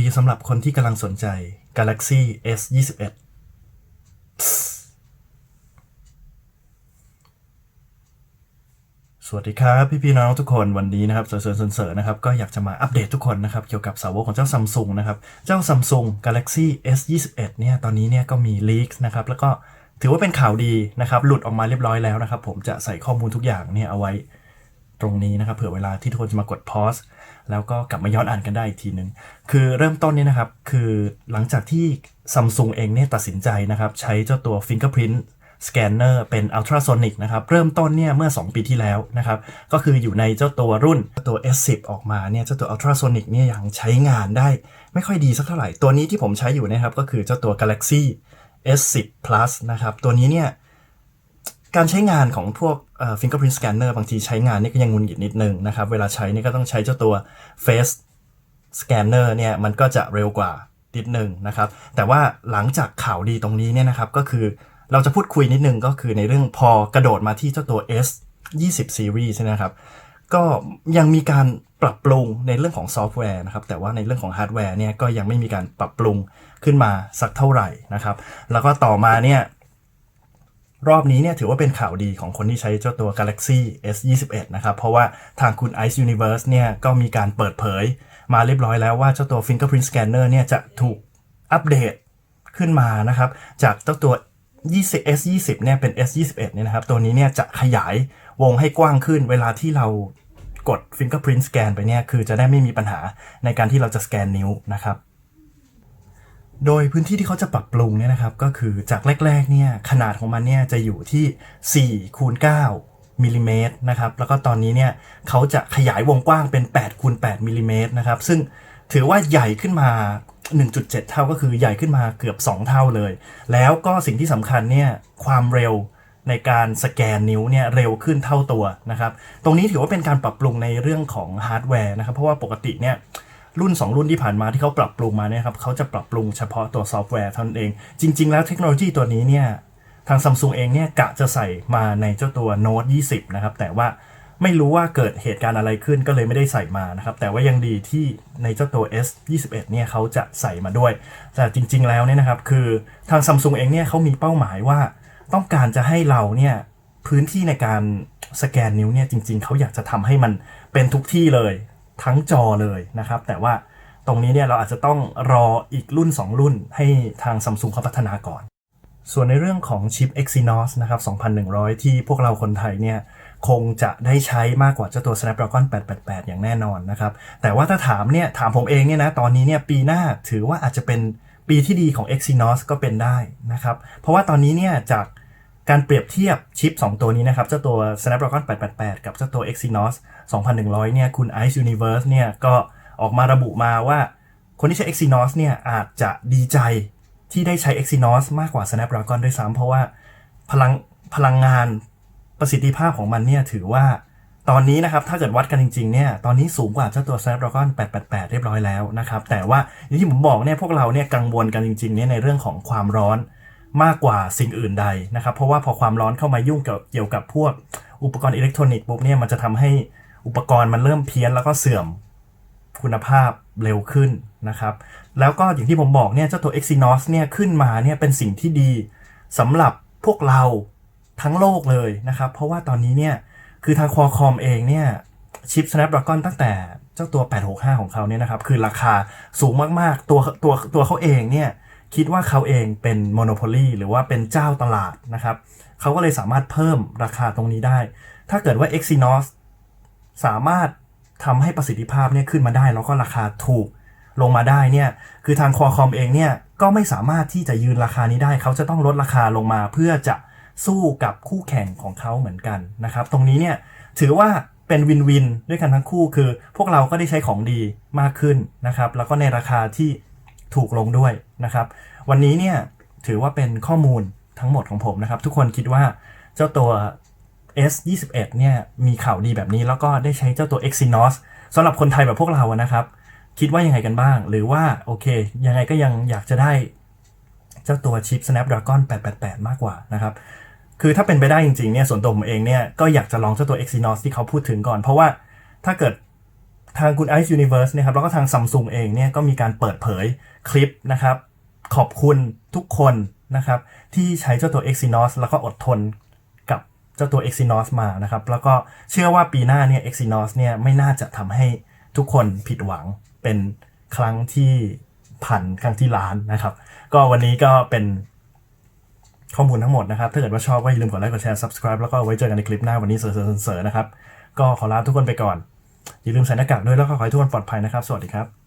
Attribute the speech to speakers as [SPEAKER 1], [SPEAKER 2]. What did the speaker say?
[SPEAKER 1] ดีสำหรับคนที่กำลังสนใจ Galaxy S 21สวัสดีครับ พี่พี่น้องทุกคนวันนี้นะครับเสริญเสริญนะครับก็อยากจะมาอัปเดตทุกคนนะครับ เกี่ยวกับสาวกของเจ้าซัมซุงนะครับ เจ้าซัมซุง Galaxy S 21เนี่ยตอนนี้เนี่ยก็มีลีกนะครับ แล้วก็ถือว่าเป็นข่าวดีนะครับ หลุดออกมาเรียบร้อยแล้วนะครับ ผมจะใส่ข้อมูลทุกอย่างเนี่ยเอาไว้ ตรงนี้นะครับเผื่อเวลาที่ทุกคนจะมากดพอสแล้วก็กลับมาย้อนอ่านกันได้อีกทีหนึ่งคือเริ่มต้นนี่ยนะครับ คือหลังจากที่ซัมซุงเองเนี่ยตัดสินใจนะครับ ใช้เจ้าตัว Fingerprint Scanner เป็น Ultrasonic นะครับ เริ่มต้นเนี่ยเมื่อ 2 ปีที่แล้วนะครับ ก็คืออยู่ในเจ้าตัวรุ่นตัว S10 ออกมาเนี่ยเจ้าตัว Ultrasonic เนี่ยยังใช้งานได้ไม่ค่อยดีสักเท่าไหร่ ตัวนี้ที่ผมใช้อยู่นะครับ ก็คือเจ้าตัว Galaxy S10 Plus นะครับ ตัวนี้เนี่ย การใช้งานของพวก fingerprint scanner บางทีใช้งานนี่ก็ยังงุนหงิดนิดนึงนะครับ เวลาใช้นี่ก็ต้องใช้เจ้าตัว face scanner เนี่ยมันก็จะเร็วกว่านิดนึงนะครับ แต่ว่าหลังจากข่าวดีตรงนี้เนี่ยนะครับก็คือเราจะพูดคุยนิดนึงก็คือในเรื่องพอกระโดดมาที่เจ้าตัว S 20 series ใช่ไหมครับ ก็ยังมีการปรับปรุงในเรื่องของซอฟต์แวร์นะครับ แต่ว่าในเรื่องของฮาร์ดแวร์เนี่ยก็ยังไม่มีการปรับปรุงขึ้นมาสักเท่าไหร่นะครับ แล้วก็ต่อมาเนี่ย รอบนี้เนี่ยถือว่าเป็นข่าวดีของคนที่ใช้เจ้าตัว Galaxy S 21นะครับ เพราะว่าทางคุณ Ice Universe เนี่ยก็มีการเปิดเผย มาเรียบร้อยแล้วว่าเจ้าตัว Fingerprint Scanner เนี่ยจะถูกอัปเดตขึ้นมานะครับ จากเจ้าตัว 20 S 20เนี่ยเป็น S 21เนี่ยนะครับ ตัวนี้เนี่ยจะขยายวงให้กว้างขึ้นเวลาที่เรากด Fingerprint Scan ไปเนี่ย คือจะได้ไม่มีปัญหาในการที่เราจะสแกนนิ้วนะครับ โดยพื้นที่ที่เขาจะปรับปรุงเนี่ยนะครับก็คือจากแรกๆเนี่ยขนาดของมันเนี่ยจะอยู่ที่4คูณ9มิลลิเมตรนะครับแล้วก็ตอนนี้เนี่ยเขาจะขยายวงกว้างเป็น8คูณ8มิลลิเมตรนะครับซึ่งถือว่าใหญ่ขึ้นมา 1.7 เท่าก็คือใหญ่ขึ้นมาเกือบ 2 เท่าเลย แล้วก็สิ่งที่สำคัญเนี่ยความเร็วในการสแกนนิ้วเนี่ยเร็วขึ้นเท่าตัวนะครับ ตรงนี้ถือว่าเป็นการปรับปรุงในเรื่องของฮาร์ดแวร์นะครับ เพราะว่าปกติเนี่ย รุ่น 2 รุ่นที่ผ่านมาที่เขาปรับปรุงมาเนี่ยครับเขาจะปรับปรุงเฉพาะตัวซอฟต์แวร์เท่านั้นเอง จริง ๆ แล้วเทคโนโลยีตัวนี้เนี่ยทางซัมซุงเองเนี่ยกะจะใส่มาในเจ้าตัว Note 20 นะครับ แต่ว่าไม่รู้ว่าเกิดเหตุการณ์อะไรขึ้นก็เลยไม่ได้ใส่มานะครับ แต่ว่ายังดีที่ในเจ้าตัว S 21เนี่ยเขาจะใส่มาด้วย แต่จริง ๆ แล้วเนี่ยนะครับ คือทางซัมซุงเองเนี่ยเขามีเป้าหมายว่า ต้องการจะให้เราเนี่ยพื้นที่ในการสแกนนิ้วเนี่ยจริง ๆเขาอยากจะทำให้มันเป็นทุกที่เลย ทั้งจอเลยนะครับ แต่ว่าตรงนี้เนี่ยเราอาจจะต้องรออีกรุ่น 2 รุ่นให้ทางซัมซุงเขาพัฒนาก่อน ส่วนในเรื่องของชิป Exynos นะครับ 2100 ที่พวกเราคนไทยเนี่ยคงจะได้ใช้มากกว่าเจ้าตัว Snapdragon 888 อย่างแน่นอนนะครับ แต่ว่าถ้าถามเนี่ยถามผมเองเนี่ยนะ ตอนนี้เนี่ยปีหน้าถือว่าอาจจะเป็นปีที่ดีของ Exynos ก็เป็นได้นะครับ เพราะว่าตอนนี้เนี่ยจาก การเปรียบเทียบชิป 2 ตัวนี้นะครับเจ้าตัว Snapdragon 888 กับเจ้าตัว Exynos 2100 เนี่ยคุณ Ice Universe เนี่ยก็ออกมาระบุมาว่า คนที่ใช้ Exynos เนี่ยอาจจะดีใจที่ได้ใช้ Exynos มากกว่า Snapdragon ด้วยซ้ำเพราะว่าพลังพลังงานประสิทธิภาพของมันเนี่ยถือว่าตอนนี้นะครับถ้าเกิดวัดกันจริงๆเนี่ยตอนนี้สูงกว่าเจ้าตัว Snapdragon 888 เรียบร้อยแล้วนะครับแต่ว่าอย่างที่ผมบอกเนี่ยพวกเราเนี่ยกังวลกันจริงๆเนี่ยในเรื่องของความร้อน มากกว่าสิ่งอื่นใดนะครับ เพราะว่าพอความร้อนเข้ามายุ่งเกี่ยวกับพวกอุปกรณ์อิเล็กทรอนิกส์ปุ๊บเนี่ยมันจะทำให้อุปกรณ์มันเริ่มเพี้ยนแล้วก็เสื่อมคุณภาพเร็วขึ้นนะครับ แล้วก็อย่างที่ผมบอกเนี่ยเจ้าตัว Exynos เนี่ยขึ้นมาเนี่ยเป็นสิ่งที่ดีสำหรับพวกเราทั้งโลกเลยนะครับ เพราะว่าตอนนี้เนี่ยคือทาง Qualcomm เองเนี่ยชิป Snapdragon ตั้งแต่เจ้าตัว 865 ของเขาเนี่ยนะครับ คือราคาสูงมากๆ ตัวตัวตัวเขาเองเนี่ย คิดว่าเขาเองเป็นโมโนโพลีหรือว่าเป็นเจ้าตลาดนะครับเขาก็เลยสามารถเพิ่มราคาตรงนี้ได้ ถ้าเกิดว่า Exynos สามารถทำให้ประสิทธิภาพเนี่ยขึ้นมาได้ แล้วก็ราคาถูกลงมาได้เนี่ยคือทาง Qualcomm เองเนี่ยก็ไม่สามารถที่จะยืนราคานี้ได้ เขาจะต้องลดราคาลงมาเพื่อจะสู้กับคู่แข่งของเขาเหมือนกันนะครับ ตรงนี้เนี่ยถือว่าเป็นวินวินด้วยกันทั้งคู่คือ พวกเราก็ได้ใช้ของดีมากขึ้นนะครับ แล้วก็ในราคาที่ ถูกลงด้วยนะครับ วันนี้เนี่ยถือว่าเป็นข้อมูลทั้งหมดของผมนะครับ ทุกคนคิดว่าเจ้าตัว S 21 เนี่ยมีข่าวดีแบบนี้แล้วก็ได้ใช้เจ้าตัว Exynos สำหรับคนไทยแบบพวกเราอะนะครับ คิดว่ายังไงกันบ้าง หรือว่าโอเค ยังไงก็ยังอยากจะได้เจ้าตัวชิป Snapdragon 888 มากกว่านะครับ คือถ้าเป็นไปได้จริงๆเนี่ยส่วนตัวผมเองเนี่ยก็อยากจะลองเจ้าตัว Exynos ที่เขาพูดถึงก่อน เพราะว่าถ้าเกิด ทางคุณ Ice Universe เนี่ยครับแล้วก็ทาง Samsung เองเนี่ยก็มีการเปิดเผยคลิปนะครับ ขอบคุณทุกคนนะครับ ที่ใช้เจ้าตัว Exynos แล้วก็อดทนกับเจ้าตัว Exynos มานะครับ แล้วก็เชื่อว่าปีหน้าเนี่ย Exynos เนี่ยไม่น่าจะทำให้ทุกคนผิดหวังเป็นครั้งที่พันครั้งที่ล้านนะครับ ก็วันนี้ก็เป็นข้อมูลทั้งหมดนะครับ ถ้าเกิดว่าชอบก็อย่าลืมกดไลค์กดแชร์ subscribe แล้วก็ไว้เจอกันในคลิปหน้าวันนี้เสริร์ๆๆๆนะครับ ก็ขอลาทุกคนไปก่อน อย่าลืมใส่หน้ากากด้วยแล้วก็ขอให้ทุกคนปลอดภัยนะครับ สวัสดีครับ